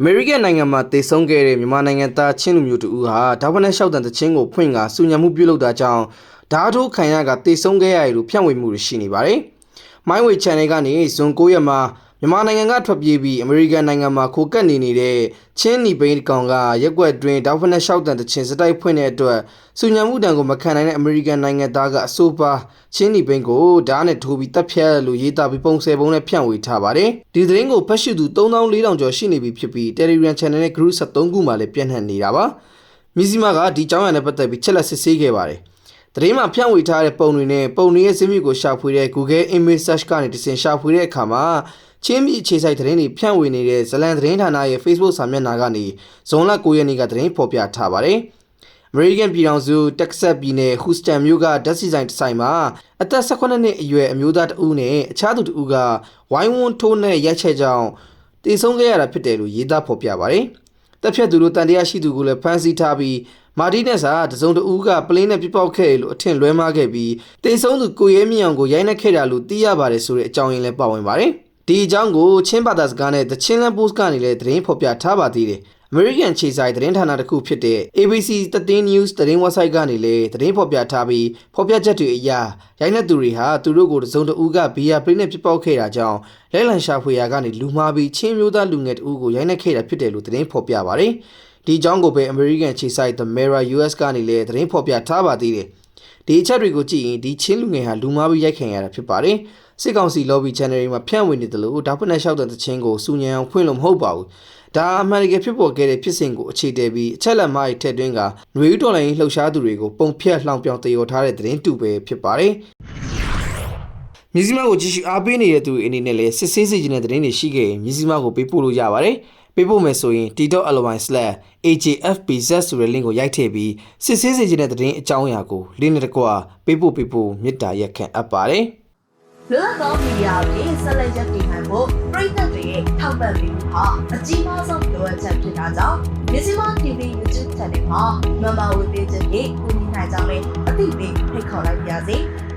အမေရိကန်နိုင်ငံမှာတည်ဆုံခဲ့တဲ့မြန်မာနိုင်ငံသားချင်းလူမျိုးတူဦးဟာဒါဝနက်လျှောက်တန်တချင်းကိုဖွင့်ကာစုညံမှုပြုလုပ်တာကြောင့်ဓာတ်ထိုးခံရကတည်ဆုံခဲ့ရတယ်လို့ဖြန့်ဝေမှုတွေရှိနေပါတယ်။ MyWay Channel ကနေဇွန်9ရက်မှာ မြန်မာနိုင်ငံကထွက်ပြေးပြီးအမေရိကန်နိုင်ငံမှာခိုကပ်နေနေတဲ့ချင်းနီဘိန်းကောင်ကရက်ွက်တွင်ဒါဝနက်လျှောက်တန်တချင်းစတိုက်ဖွင့်တဲ့အတွက်စုညံမှုတန်ကိုမခံနိုင်တဲ့အမေရိကန်နိုင်ငံသားကအဆိုပါချင်းနီဘိန်းကိုဓာတ်နဲ့ထိုးပြီးတပ်ဖြတ်လို့ရေးသားပြီးပုံစံပုံနဲ့ဖြန့်ဝေထားပါတယ်။ဒီသတင်းကိုဖတ်ရှုသူ3400ကျော်ရှိနေပြီဖြစ်ပြီး Telegram Channel နဲ့ Group 73ခုမှလည်းပြန့်နှံ့နေတာပါ။မြစည်းမကဒီကြောင်းရံနဲ့ပတ်သက်ပြီးချက်လက်စစ်ဆေးခဲ့ပါတယ်။သတင်းမှာဖြန့်ဝေထားတဲ့ပုံတွေနဲ့ပုံတွေရဲ့ဇာတ်မြစ်ကိုရှာဖွေတဲ့ Google Image Search ကနေတစင်ရှာဖွေတဲ့အခါမှာ ချင်းမြအခြေဆိုင်သတင်းတွေဖြန့်ဝေနေတဲ့ဇလန်သတင်းဌာနရဲ့ Facebook စာမျက်နှာကနေဇွန်လ9ရက်နေ့ကသတင်းဖော်ပြထားပါတယ်။ American ပြည်ထောင်စု Texas ပြည်နယ် Houston မြို့ကဓာတ်ဆီဆိုင်တစ်ဆိုင်မှာအသက်18နှစ်အရွယ်အမျိုးသားတဦးနဲ့အခြားသူတဦးကဝိုင်းဝန်းထိုးနဲ့ရိုက်ချက်ကြောင်းတည်ဆုံးခဲ့ရတာဖြစ်တယ်လို့ရေးသားဖော်ပြပါတယ်။တပ်ဖြတ်သူတို့တန်တရားရှိသူကိုလည်းဖမ်းဆီးထားပြီးမာတီနက်စာတစုံတဦးကပလင်းနဲ့ပြပောက်ခဲ့လို့အထင်လွဲမှားခဲ့ပြီးတေဆုံးသူကိုရဲမြင့်အောင်ကိုရိုက်နှက်ခဲ့တာလို့သိရပါတယ်ဆိုတဲ့အကြောင်းရင်းလည်းပါဝင်ပါတယ်။ ဒီအကြောင်းကိုချင်းဘာသာစကားနဲ့ The Chinland Post ကနေလည်းသတင်းဖော်ပြထားပါသေးတယ်။ American ခြေဆိုင်သတင်းဌာနတစ်ခုဖြစ်တဲ့ ABC 13 News သတင်း website ကနေလည်းသတင်းဖော်ပြထားပြီးဖော်ပြချက်တွေအရရိုက်နှက်သူတွေဟာသူတို့ကိုတစုံတဦးကဘီယာပလင်းနဲ့ပြပောက်ခဲ့တာကြောင့်လက်လံရှာဖွေရာကနေလူမှားပြီးချင်းမျိုးသားလူငယ်တဦးကိုရိုက်နှက်ခဲ့တာဖြစ်တယ်လို့သတင်းဖော်ပြပါတယ်။ဒီအကြောင်းကိုပဲ American ခြေဆိုင် The Mirror US ကနေလည်းသတင်းဖော်ပြထားပါသေးတယ်။ ဒီအချက်တွေကိုကြည့်ရင်ဒီချင်းလူငယ်ဟာလူမှားပြီးရိုက်ခံရတာဖြစ်ပါတယ်။စစ်ကောင်စီ lobby channel တွေမှာဖြန့်ဝေနေတယ်လို့ဒါဖက်နဲ့လျှောက်တဲ့တခြင်းကိုစူညံအောင်ဖွင့်လို့မဟုတ်ပါဘူး။ဒါအမှန်တကယ်ဖြစ်ပေါ်ခဲ့တဲ့ဖြစ်စဉ်ကိုအခြေတည်ပြီးအချက်လက်မတွေထည့်သွင်းကຫນွေဦးတော်လိုင်းလှုပ်ရှားသူတွေကိုပုံဖြတ်လှောင်ပြောင်တည်ော်ထားတဲ့သတင်းတူပဲဖြစ်ပါတယ်။မြစည်းမကိုကြည့်ရှုအားပေးနေတဲ့သူတွေအနေနဲ့လည်းစစ်ဆေးစီခြင်းတဲ့သတင်းတွေရှိခဲ့ရင်မြစည်းမကိုပေးပို့လို့ရပါတယ်။ ပေးပို့မယ်ဆိုရင် t.ly/ajfpz ဆိုတဲ့ link ကိုရိုက်ထည့်ပြီးစစ်ဆေးစီခြင်းတဲ့သတင်းအကြောင်းအရာကို link နဲ့တကွပေးပို့ပေးဖို့မေတ္တာရက်ခံအပ်ပါတယ်။လွတ်လပ်သောမီဒီယာအဖြစ်ဆက်လက်ရပ်တည်နိုင်ဖို့ပြည်သက်တွေရဲ့ထောက်ပံ့ပေးမှုဟာအကြီးမားဆုံးလိုအပ်ချက်ဖြစ်တာကြောင့်မြစီမ TV YouTube Channel မှာမမဝေပေးခြင်းဖြင့်ကူညီနိုင်ကြောင်းလည်းအသိပေးဖိတ်ခေါ်လိုက်ပါရစေ။